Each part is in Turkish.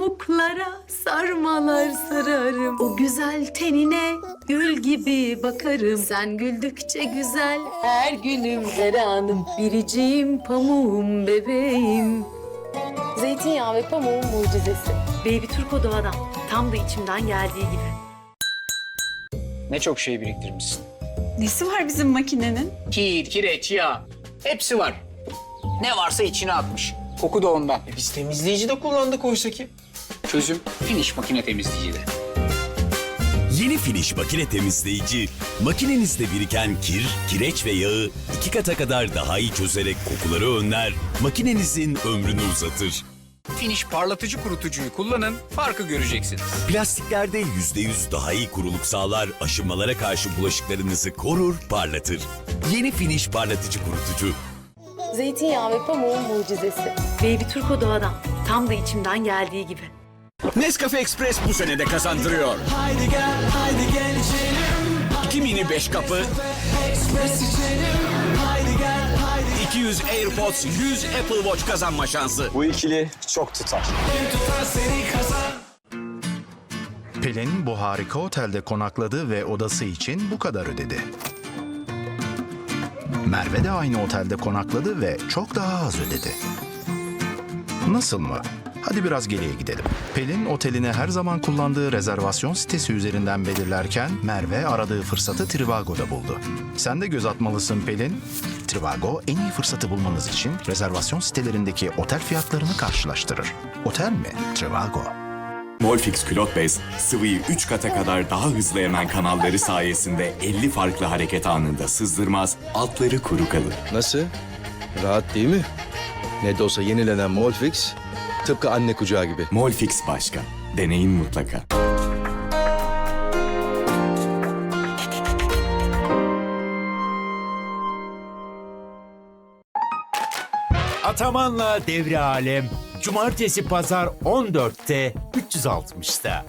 pamuklara sarmalar sararım. O güzel tenine gül gibi bakarım. Sen güldükçe güzel her günüm Hanım. Biriciğim pamuğum bebeğim. Zeytinyağı ve pamuğun mucizesi. Baby Turko doğadan. Tam da içimden geldiği gibi. Ne çok şey biriktirmişsin. Nesi var bizim makinenin? Kir, kireç, yağ. Hepsi var. Ne varsa içine atmış. Koku da ondan. E biz temizleyici de kullandık oysa ki. Çözüm finish makine temizleyici de. Yeni Finish makine temizleyici, makinenizde biriken kir, kireç ve yağı iki kata kadar daha iyi çözerek kokuları önler, makinenizin ömrünü uzatır. Finish parlatıcı kurutucuyu kullanın, farkı göreceksiniz. Plastiklerde %100 daha iyi kuruluk sağlar, aşınmalara karşı bulaşıklarınızı korur, parlatır. Yeni Finish parlatıcı kurutucu. Zeytinyağı ve pamuğun mucizesi. Baby Turko doğadan. Tam da içimden geldiği gibi. Nescafe Express bu sene de kazandırıyor. Haydi gel, haydi gel içelim. 2 mini 5 kapı, Express içelim. Haydi gel, haydi 200 AirPods, 100 Apple Watch kazanma şansı. Bu ikili çok tutar. gel tutar seni kazan. Pelin bu harika otelde konakladı ve odası için bu kadar ödedi. Merve de aynı otelde konakladı ve çok daha az ödedi. Nasıl mı? Hadi biraz geriye gidelim. Pelin otelini her zaman kullandığı rezervasyon sitesi üzerinden belirlerken Merve aradığı fırsatı Trivago'da buldu. Sen de göz atmalısın Pelin. Trivago en iyi fırsatı bulmanız için rezervasyon sitelerindeki otel fiyatlarını karşılaştırır. Otel mi? Trivago. Molfix Külot Bez, sıvıyı 3 kata kadar daha hızlı emen kanalları sayesinde 50 farklı hareket anında sızdırmaz, altları kuru kalır. Nasıl? Rahat değil mi? Ne de olsa yenilenen Molfix tıpkı anne kucağı gibi. Molfix başka. Deneyin mutlaka. Ataman'la Devri Alem Cumartesi Pazar 14'te 360'da.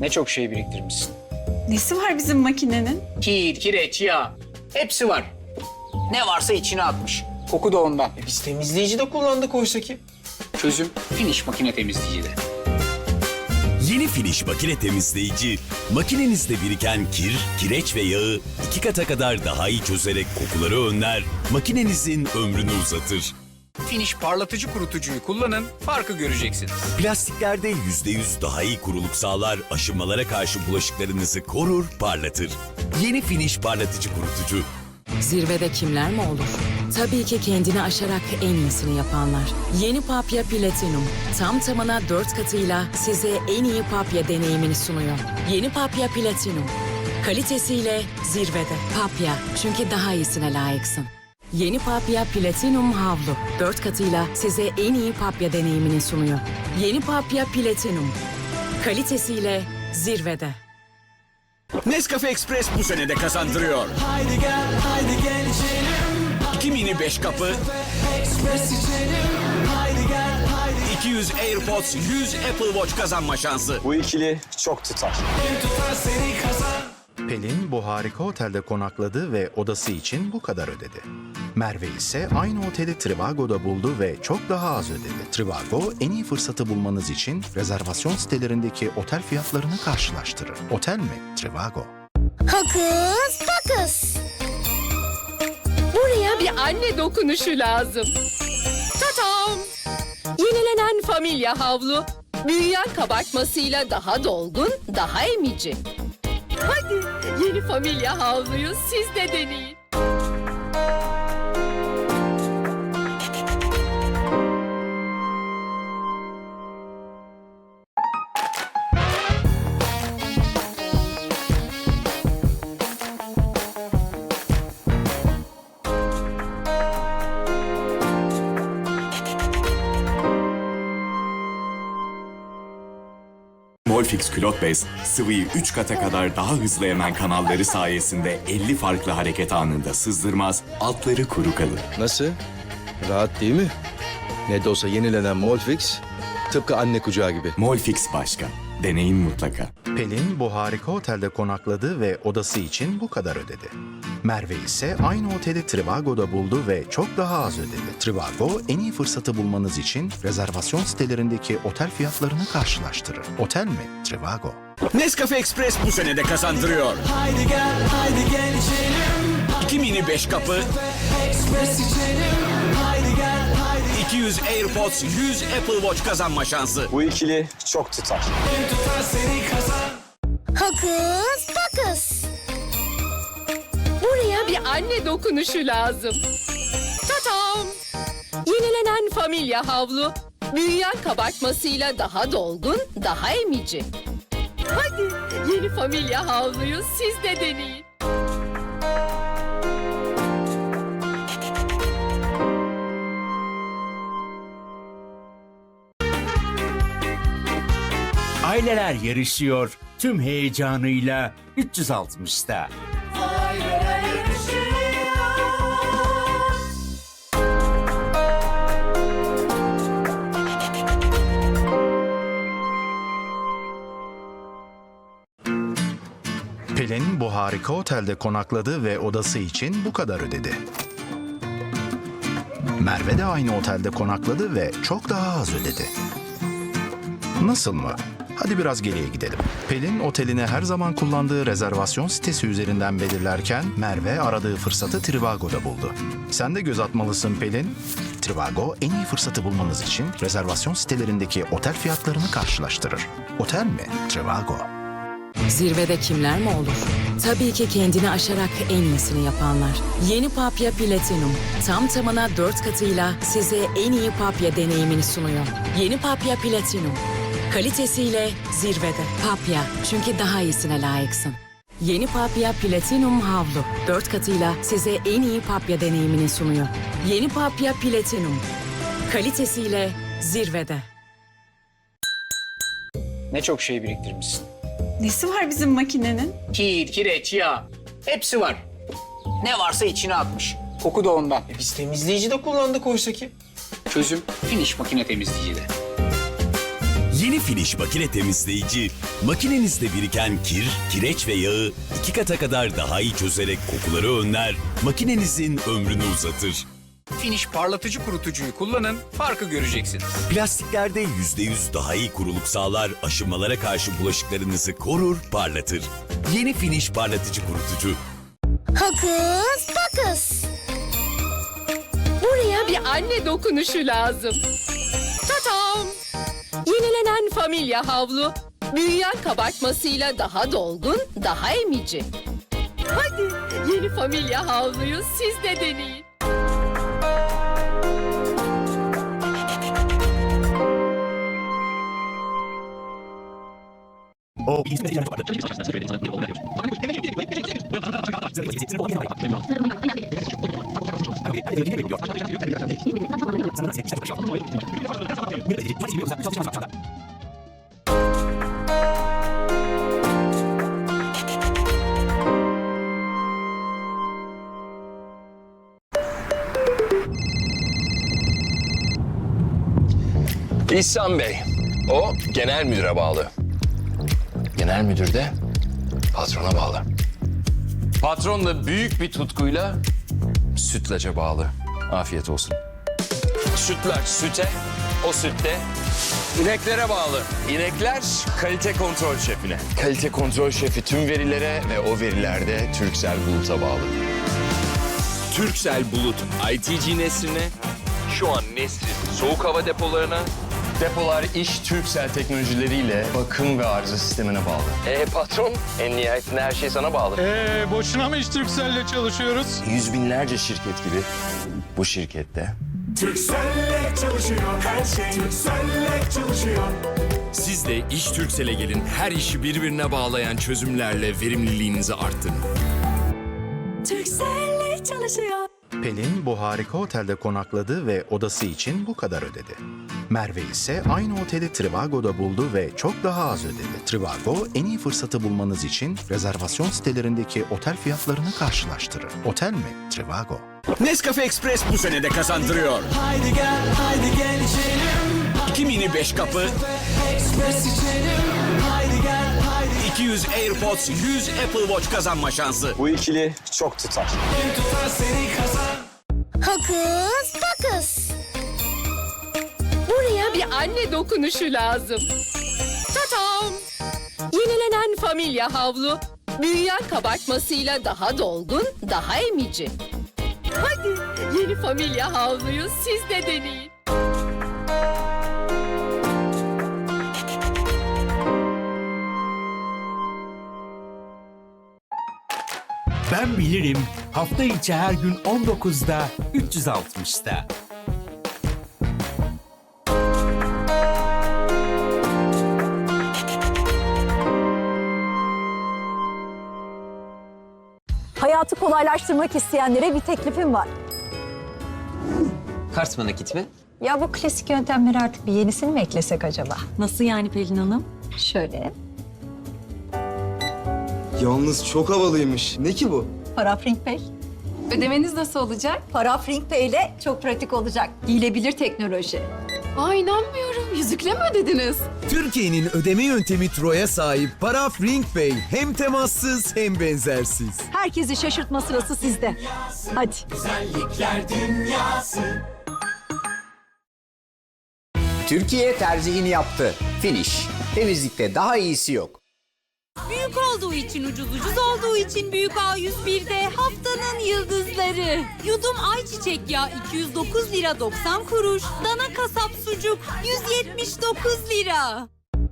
Ne çok şey biriktirmişsin. Nesi var bizim makinenin? Kir, kireç, yağ. Hepsi var. Ne varsa içine atmış. Koku da ondan. E biz temizleyici de kullandık oysa ki. Çözüm finish makine temizleyici de. Yeni Finish makine temizleyici, makinenizde biriken kir, kireç ve yağı iki kata kadar daha iyi çözerek kokuları önler, makinenizin ömrünü uzatır. Finish parlatıcı kurutucuyu kullanın, farkı göreceksiniz. Plastiklerde %100 daha iyi kuruluk sağlar, aşınmalara karşı bulaşıklarınızı korur, parlatır. Yeni Finish parlatıcı kurutucu. Zirvede kimler mi olur? Tabii ki kendini aşarak en iyisini yapanlar. Yeni Papya Platinum. Tam tamına dört katıyla size en iyi papya deneyimini sunuyor. Yeni Papya Platinum. Kalitesiyle zirvede. Papya, çünkü daha iyisine layıksın. Yeni Papya Platinum Havlu. Dört katıyla size en iyi papya deneyimini sunuyor. Yeni Papya Platinum. Kalitesiyle zirvede. Nescafe Express bu sene de kazandırıyor. Haydi gel, haydi gel içelim. 2 mini 5 kapı, Express içelim. Haydi gel, haydi 200 AirPods, 100 Apple Watch kazanma şansı. Bu ikili çok tutar. gel tutar seni kazan. Pelin bu harika otelde konakladı ve odası için bu kadar ödedi. Merve ise aynı oteli Trivago'da buldu ve çok daha az ödedi. Trivago en iyi fırsatı bulmanız için rezervasyon sitelerindeki otel fiyatlarını karşılaştırır. Otel mi? Trivago. Hokus pokus. Buraya bir anne dokunuşu lazım. Tatam! Yenilenen familya havlu. Büyüyen kabartmasıyla daha dolgun, daha emici. Hadi yeni familya havluyu siz de deneyin. Molfix Külot Bez, sıvıyı 3 kata kadar daha hızlı emen kanalları sayesinde 50 farklı hareket anında sızdırmaz, altları kuru kalır. Nasıl? Rahat değil mi? Ne de olsa yenilenen Molfix tıpkı anne kucağı gibi. Molfix başka. Deneyin mutlaka. Pelin bu harika otelde konakladı ve odası için bu kadar ödedi. Merve ise aynı oteli Trivago'da buldu ve çok daha az ödedi. Trivago en iyi fırsatı bulmanız için rezervasyon sitelerindeki otel fiyatlarını karşılaştırır. Otel mi? Trivago. Nescafe Express bu sene de kazandırıyor. Haydi gel haydi gel içelim 2 mini 5 kapı, Express içelim Haydi gel haydi 200 AirPods, 100 Apple Watch kazanma şansı. Bu ikili çok tutar. Tutar seni kazan Hokus pokus. Buraya bir anne dokunuşu lazım. Tatam! Yenilenen familya havlu. Büyüyen kabartmasıyla daha dolgun, daha emici. Hadi yeni familya havluyu siz de deneyin. Aileler yarışıyor tüm heyecanıyla 360'ta. Pelin bu harika otelde konakladı ve odası için bu kadar ödedi. Merve de aynı otelde konakladı ve çok daha az ödedi. Nasıl mı? Hadi biraz geriye gidelim. Pelin otelini her zaman kullandığı rezervasyon sitesi üzerinden belirlerken Merve aradığı fırsatı Trivago'da buldu. Sen de göz atmalısın Pelin. Trivago en iyi fırsatı bulmanız için rezervasyon sitelerindeki otel fiyatlarını karşılaştırır. Otel mi? Trivago. Zirvede kimler mi olur? Tabii ki kendini aşarak en iyisini yapanlar. Yeni Papya Platinum tam tamına 4 katıyla size en iyi papya deneyimini sunuyor. Yeni Papya Platinum kalitesiyle zirvede. Papya çünkü daha iyisine layıksın. Yeni Papya Platinum havlu 4 katıyla size en iyi papya deneyimini sunuyor. Yeni Papya Platinum kalitesiyle zirvede. Ne çok şey biriktirmişsin. Nesi var bizim makinenin? Kir, kireç, yağ. Hepsi var. Ne varsa içine atmış. Koku da ondan. E biz temizleyici de kullandık oysa ki. Çözüm finish makine temizleyici de. Yeni Finish makine temizleyici, makinenizde biriken kir, kireç ve yağı iki kata kadar daha iyi çözerek kokuları önler, makinenizin ömrünü uzatır. Finish parlatıcı kurutucuyu kullanın, farkı göreceksiniz. Plastiklerde %100 daha iyi kuruluk sağlar, aşınmalara karşı bulaşıklarınızı korur, parlatır. Yeni Finish parlatıcı kurutucu. Hokus pokus. Buraya bir anne dokunuşu lazım. Tatam! Yenilenen familya havlu. Büyüyen kabartmasıyla daha dolgun, daha emici. Hadi yeni familya havluyu siz de deneyin. İhsan Bey, o genel müdüre bağlı. Genel müdür de patrona bağlı. Patron da büyük bir tutkuyla sütlaca bağlı. Afiyet olsun. Sütlaç süte, o sütte ineklere bağlı. İnekler kalite kontrol şefine. Kalite kontrol şefi tüm verilere ve o verilerde Türksel Bulut'a bağlı. Türksel Bulut ITG nesline, şu an Nesrin soğuk hava depolarına, depolar iş Türksel teknolojileriyle bakım ve arıza sistemine bağlı. E patron, en nihayetinde her şey sana bağlı. Ee, boşuna mı iş Turkcell'le çalışıyoruz? Yüz binlerce şirket gibi bu şirkette Turkcell'le çalışıyor her şey Turkcell'le çalışıyor Siz de İş Türksel'e gelin her işi birbirine bağlayan çözümlerle verimliliğinizi arttırın. Turkcell'le çalışıyor. Pelin bu harika otelde konakladı ve odası için bu kadar ödedi. Merve ise aynı oteli Trivago'da buldu ve çok daha az ödedi. Trivago en iyi fırsatı bulmanız için rezervasyon sitelerindeki otel fiyatlarını karşılaştırır. Otel mi? Trivago. Nescafe Express bu sene de kazandırıyor. Haydi gel haydi gel içelim 2 mini 5 kapı, Express içelim Haydi gel haydi 200 AirPods, 100 Apple Watch kazanma şansı. Bu ikili çok tutar. Hokus pokus. Buraya bir anne dokunuşu lazım. Tatam! Yenilenen familya havlu. Büyüyen kabartmasıyla daha dolgun, daha emici. Hadi yeni familya havluyu siz de deneyin. Ben bilirim hafta içi her gün 19'da 360'da. Hayatı kolaylaştırmak isteyenlere bir teklifim var. Kart mı nakit mi? Ya bu klasik yöntemleri artık bir yenisini mi eklesek acaba? Nasıl yani Pelin Hanım? Şöyle. Yalnız çok havalıymış. Ne ki bu? Parafring Pay. Ödemeniz nasıl olacak? Parafring Pay ile çok pratik olacak. Giyilebilir teknoloji. Aa inanmıyorum. Yüzükle mi ödediniz? Türkiye'nin ödeme yöntemi Tro'ya sahip Paraf Ring Pay hem temassız hem benzersiz. Herkesi şaşırtma sırası sizde. Hadi. Türkiye tercihini yaptı. Finish. Temizlikte daha iyisi yok. Büyük olduğu için ucuz, ucuz olduğu için büyük A101'de haftanın yıldızları. Yudum ayçiçek yağı 209 lira 90 kuruş. Dana kasap sucuk 179 lira.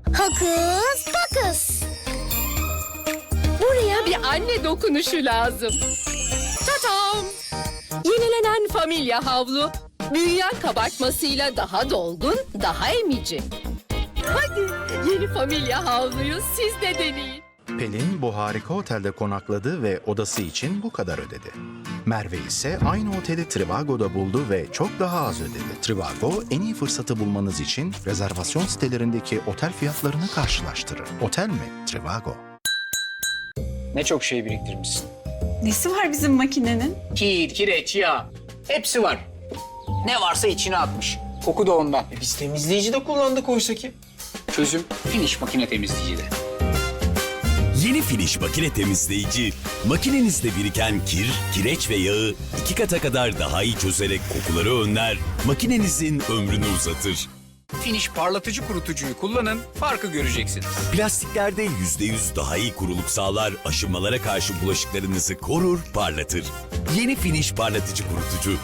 Hokus pokus. Buraya bir anne dokunuşu lazım. Tatam! Yenilenen familya havlu. Büyüyen kabartmasıyla daha dolgun, daha emici. Hadi yeni familya havluyu siz de deneyin. Pelin bu harika otelde konakladı ve odası için bu kadar ödedi. Merve ise aynı oteli Trivago'da buldu ve çok daha az ödedi. Trivago en iyi fırsatı bulmanız için rezervasyon sitelerindeki otel fiyatlarını karşılaştırır. Otel mi? Trivago. Ne çok şey biriktirmişsin. Nesi var bizim makinenin? Kir, kireç, yağ. Hepsi var. Ne varsa içine atmış. Koku da ondan. E biz temizleyici de kullandık oysa ki. Çözüm finish makine temizleyici de. Yeni Finish makine temizleyici, makinenizde biriken kir, kireç ve yağı iki kata kadar daha iyi çözerek kokuları önler, makinenizin ömrünü uzatır. Finish parlatıcı kurutucuyu kullanın, farkı göreceksiniz. Plastiklerde %100 daha iyi kuruluk sağlar, aşınmalara karşı bulaşıklarınızı korur, parlatır. Yeni Finish parlatıcı kurutucu,